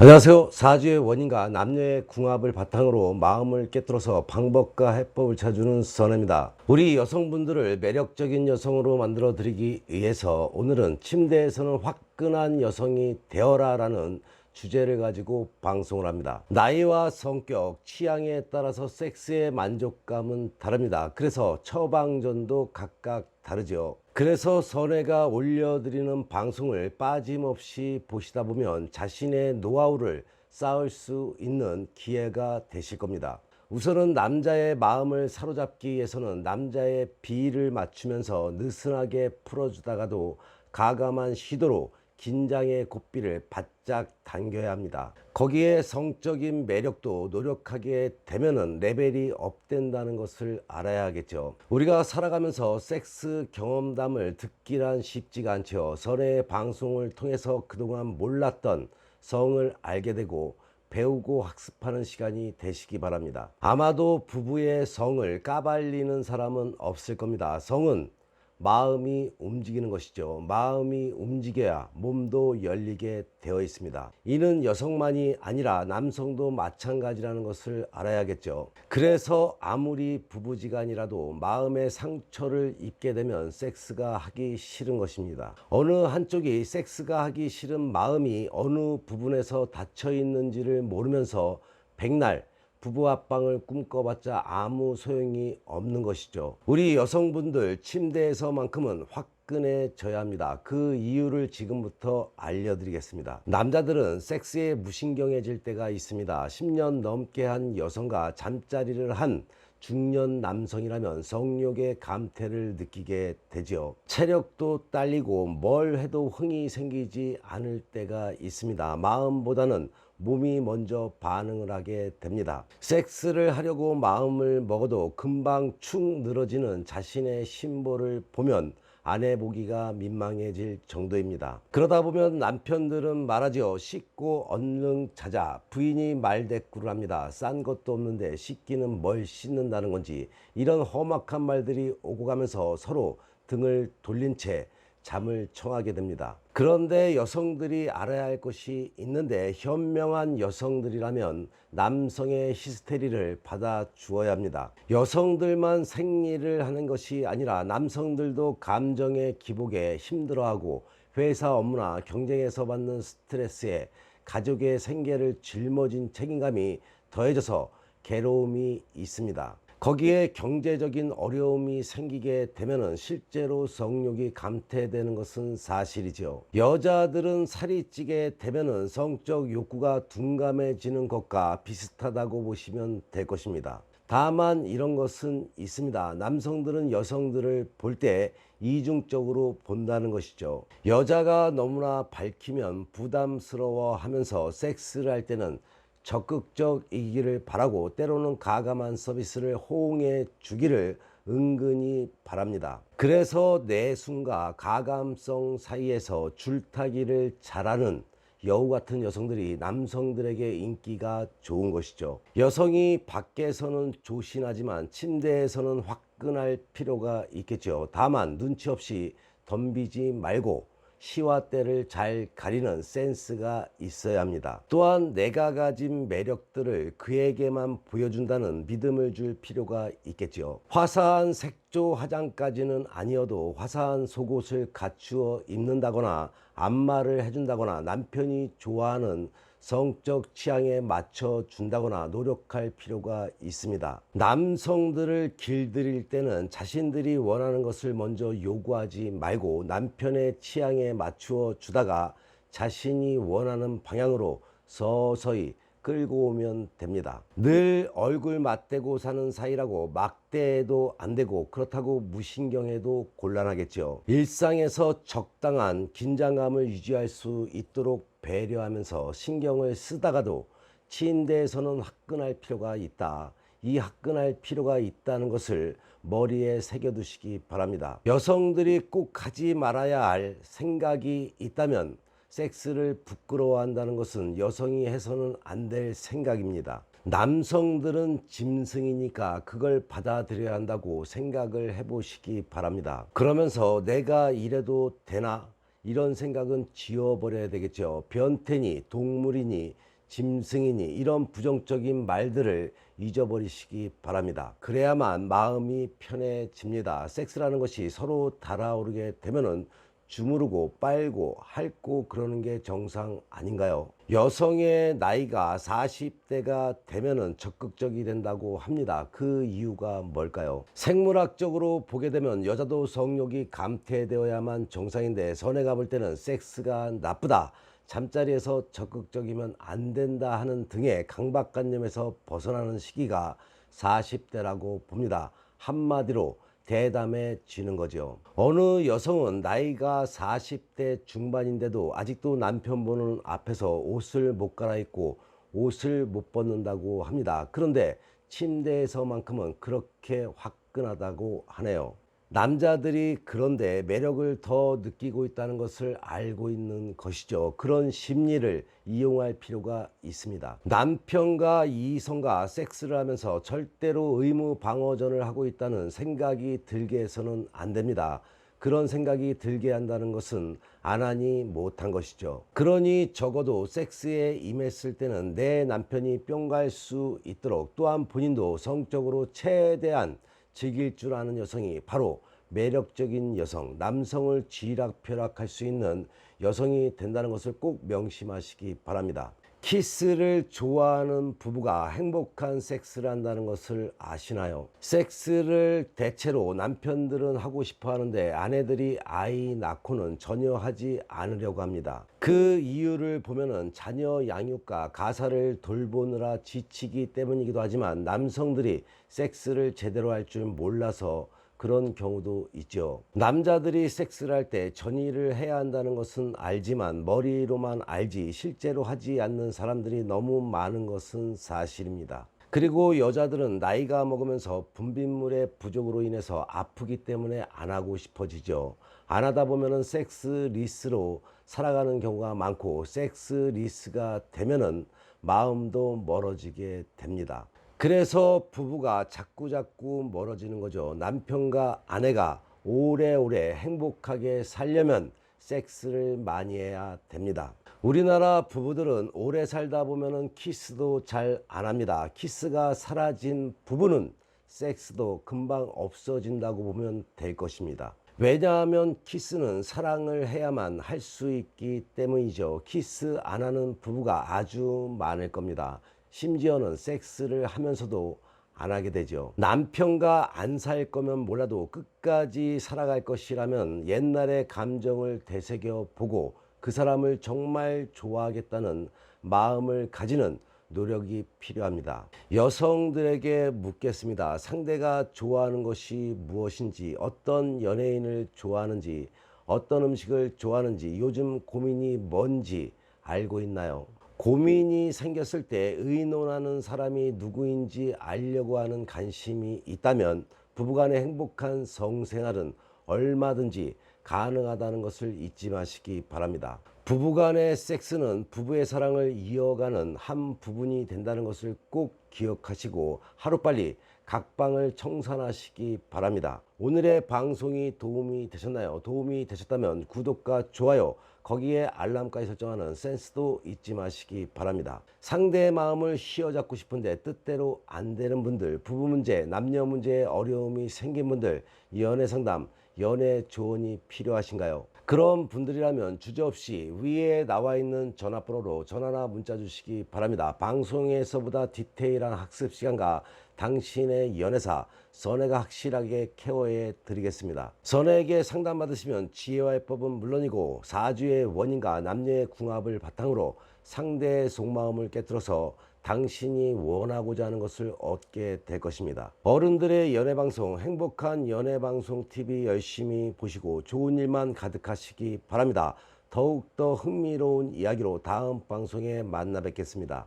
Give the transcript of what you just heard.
안녕하세요. 사주의 원인과 남녀의 궁합을 바탕으로 마음을 깨뜨려서 방법과 해법을 찾아주는 선입니다. 우리 여성분들을 매력적인 여성으로 만들어 드리기 위해서 오늘은 침대에서는 화끈한 여성이 되어라 라는 주제를 가지고 방송을 합니다. 나이와 성격, 취향에 따라서 섹스의 만족감은 다릅니다. 그래서 처방전도 각각 다르죠. 그래서 선혜가 올려드리는 방송을 빠짐없이 보시다 보면 자신의 노하우를 쌓을 수 있는 기회가 되실 겁니다. 우선은 남자의 마음을 사로잡기 위해서는 남자의 비를 맞추면서 느슨하게 풀어주다가도 가감한 시도로 긴장의 고삐를 바짝 당겨야 합니다. 거기에 성적인 매력도 노력하게 되면은 레벨이 업된다는 것을 알아야겠죠. 우리가 살아가면서 섹스 경험담을 듣기란 쉽지가 않죠. 선의 방송을 통해서 그동안 몰랐던 성을 알게 되고 배우고 학습하는 시간이 되시기 바랍니다. 아마도 부부의 성을 까발리는 사람은 없을 겁니다. 성은 마음이 움직이는 것이죠. 마음이 움직여야 몸도 열리게 되어 있습니다. 이는 여성만이 아니라 남성도 마찬가지라는 것을 알아야겠죠. 그래서 아무리 부부지간이라도 마음의 상처를 입게 되면 섹스가 하기 싫은 것입니다. 어느 한쪽이 섹스가 하기 싫은 마음이 어느 부분에서 닫혀 있는지를 모르면서 백날 부부 합방을 꿈꿔봤자 아무 소용이 없는 것이죠. 우리 여성분들 침대에서만큼은 화끈해져야 합니다. 그 이유를 지금부터 알려드리겠습니다. 남자들은 섹스에 무신경해질 때가 있습니다. 10년 넘게 한 여성과 잠자리를 한 중년 남성이라면 성욕의 감퇴를 느끼게 되지요. 체력도 딸리고 뭘 해도 흥이 생기지 않을 때가 있습니다. 마음보다는 몸이 먼저 반응을 하게 됩니다. 섹스를 하려고 마음을 먹어도 금방 축 늘어지는 자신의 심보를 보면 아내 보기가 민망해질 정도입니다. 그러다 보면 남편들은 말하지요. 씻고 얼른 자자. 부인이 말대꾸를 합니다. 싼 것도 없는데 씻기는 뭘 씻는다는 건지 이런 험악한 말들이 오고 가면서 서로 등을 돌린 채 잠을 청하게 됩니다. 그런데 여성들이 알아야 할 것이 있는데 현명한 여성들이라면 남성의 히스테리를 받아 주어야 합니다. 여성들만 생리를 하는 것이 아니라 남성들도 감정의 기복에 힘들어하고 회사 업무나 경쟁에서 받는 스트레스에 가족의 생계를 짊어진 책임감이 더해져서 괴로움이 있습니다. 거기에 경제적인 어려움이 생기게 되면은 실제로 성욕이 감퇴되는 것은 사실이죠. 여자들은 살이 찌게 되면은 성적 욕구가 둔감해지는 것과 비슷하다고 보시면 될 것입니다. 다만 이런 것은 있습니다. 남성들은 여성들을 볼 때 이중적으로 본다는 것이죠. 여자가 너무나 밝히면 부담스러워 하면서 섹스를 할 때는 적극적이기를 바라고 때로는 가감한 서비스를 호응해 주기를 은근히 바랍니다. 그래서 내숭과 가감성 사이에서 줄타기를 잘하는 여우 같은 여성들이 남성들에게 인기가 좋은 것이죠. 여성이 밖에서는 조신하지만 침대에서는 화끈할 필요가 있겠죠. 다만 눈치 없이 덤비지 말고 시와 때를 잘 가리는 센스가 있어야 합니다. 또한 내가 가진 매력들을 그에게만 보여준다는 믿음을 줄 필요가 있겠지요. 화사한 색조 화장까지는 아니어도 화사한 속옷을 갖추어 입는다거나 안마를 해준다거나 남편이 좋아하는 성적 취향에 맞춰 준다거나 노력할 필요가 있습니다. 남성들을 길들일 때는 자신들이 원하는 것을 먼저 요구하지 말고 남편의 취향에 맞추어 주다가 자신이 원하는 방향으로 서서히 끌고 오면 됩니다. 늘 얼굴 맞대고 사는 사이라고 막대해도 안 되고 그렇다고 무신경해도 곤란하겠죠. 일상에서 적당한 긴장감을 유지할 수 있도록 배려하면서 신경을 쓰다가도 침대에서는 화끈할 필요가 있다. 이 화끈할 필요가 있다는 것을 머리에 새겨두시기 바랍니다. 여성들이 꼭 하지 말아야 할 생각이 있다면 섹스를 부끄러워한다는 것은 여성이 해서는 안 될 생각입니다. 남성들은 짐승이니까 그걸 받아들여야 한다고 생각을 해보시기 바랍니다. 그러면서 내가 이래도 되나? 이런 생각은 지워버려야 되겠죠. 변태니, 동물이니, 짐승이니 이런 부정적인 말들을 잊어버리시기 바랍니다. 그래야만 마음이 편해집니다. 섹스라는 것이 서로 달아오르게 되면은 주무르고 빨고 핥고 그러는 게 정상 아닌가요? 여성의 나이가 40대가 되면은 적극적이 된다고 합니다. 그 이유가 뭘까요? 생물학적으로 보게 되면 여자도 성욕이 감퇴되어야만 정상인데 선에가 볼 때는 섹스가 나쁘다. 잠자리에서 적극적이면 안 된다 하는 등의 강박관념에서 벗어나는 시기가 40대라고 봅니다. 한마디로 대담해지는 거죠. 어느 여성은 나이가 40대 중반인데도 아직도 남편 보는 앞에서 옷을 못 갈아입고 옷을 못 벗는다고 합니다. 그런데 침대에서만큼은 그렇게 화끈하다고 하네요. 남자들이 그런데 매력을 더 느끼고 있다는 것을 알고 있는 것이죠. 그런 심리를 이용할 필요가 있습니다. 남편과 이성과 섹스를 하면서 절대로 의무 방어전을 하고 있다는 생각이 들게 해서는 안 됩니다. 그런 생각이 들게 한다는 것은 안 하니 못한 것이죠. 그러니 적어도 섹스에 임했을 때는 내 남편이 뿅 갈 수 있도록 또한 본인도 성적으로 최대한 즐길 줄 아는 여성이 바로 매력적인 여성, 남성을 쥐락펴락할 수 있는 여성이 된다는 것을 꼭 명심하시기 바랍니다. 키스를 좋아하는 부부가 행복한 섹스를 한다는 것을 아시나요? 섹스를 대체로 남편들은 하고 싶어 하는데 아내들이 아이 낳고는 전혀 하지 않으려고 합니다. 그 이유를 보면은 자녀 양육과 가사를 돌보느라 지치기 때문이기도 하지만 남성들이 섹스를 제대로 할 줄 몰라서 그런 경우도 있죠. 남자들이 섹스를 할 때 전의를 해야 한다는 것은 알지만 머리로만 알지 실제로 하지 않는 사람들이 너무 많은 것은 사실입니다. 그리고 여자들은 나이가 먹으면서 분비물의 부족으로 인해서 아프기 때문에 안 하고 싶어지죠. 안 하다 보면은 섹스 리스로 살아가는 경우가 많고 섹스 리스가 되면은 마음도 멀어지게 됩니다. 그래서 부부가 자꾸 자꾸 멀어지는 거죠. 남편과 아내가 오래오래 행복하게 살려면 섹스를 많이 해야 됩니다. 우리나라 부부들은 오래 살다 보면은 키스도 잘 안 합니다. 키스가 사라진 부부는 섹스도 금방 없어진다고 보면 될 것입니다. 왜냐하면 키스는 사랑을 해야만 할 수 있기 때문이죠. 키스 안 하는 부부가 아주 많을 겁니다. 심지어는 섹스를 하면서도 안 하게 되죠. 남편과 안 살 거면 몰라도 끝까지 살아갈 것이라면 옛날의 감정을 되새겨 보고 그 사람을 정말 좋아하겠다는 마음을 가지는 노력이 필요합니다. 여성들에게 묻겠습니다. 상대가 좋아하는 것이 무엇인지, 어떤 연예인을 좋아하는지, 어떤 음식을 좋아하는지, 요즘 고민이 뭔지 알고 있나요? 고민이 생겼을 때 의논하는 사람이 누구인지 알려고 하는 관심이 있다면 부부간의 행복한 성생활은 얼마든지 가능하다는 것을 잊지 마시기 바랍니다. 부부간의 섹스는 부부의 사랑을 이어가는 한 부분이 된다는 것을 꼭 기억하시고 하루빨리 각방을 청산하시기 바랍니다. 오늘의 방송이 도움이 되셨나요? 도움이 되셨다면 구독과 좋아요, 거기에 알람까지 설정하는 센스도 잊지 마시기 바랍니다. 상대의 마음을 휘어잡고 싶은데 뜻대로 안 되는 분들, 부부 문제, 남녀 문제에 어려움이 생긴 분들, 연애 상담, 연애 조언이 필요하신가요? 그런 분들이라면 주저없이 위에 나와 있는 전화번호로 전화나 문자 주시기 바랍니다. 방송에서보다 디테일한 학습 시간과 당신의 연애사 선혜가 확실하게 케어해 드리겠습니다. 선혜에게 상담받으시면 지혜와 해법은 물론이고 사주의 원인과 남녀의 궁합을 바탕으로 상대의 속마음을 깨뜨려서 당신이 원하고자 하는 것을 얻게 될 것입니다. 어른들의 연애방송, 행복한 연애방송 TV 열심히 보시고 좋은 일만 가득하시기 바랍니다. 더욱더 흥미로운 이야기로 다음 방송에 만나 뵙겠습니다.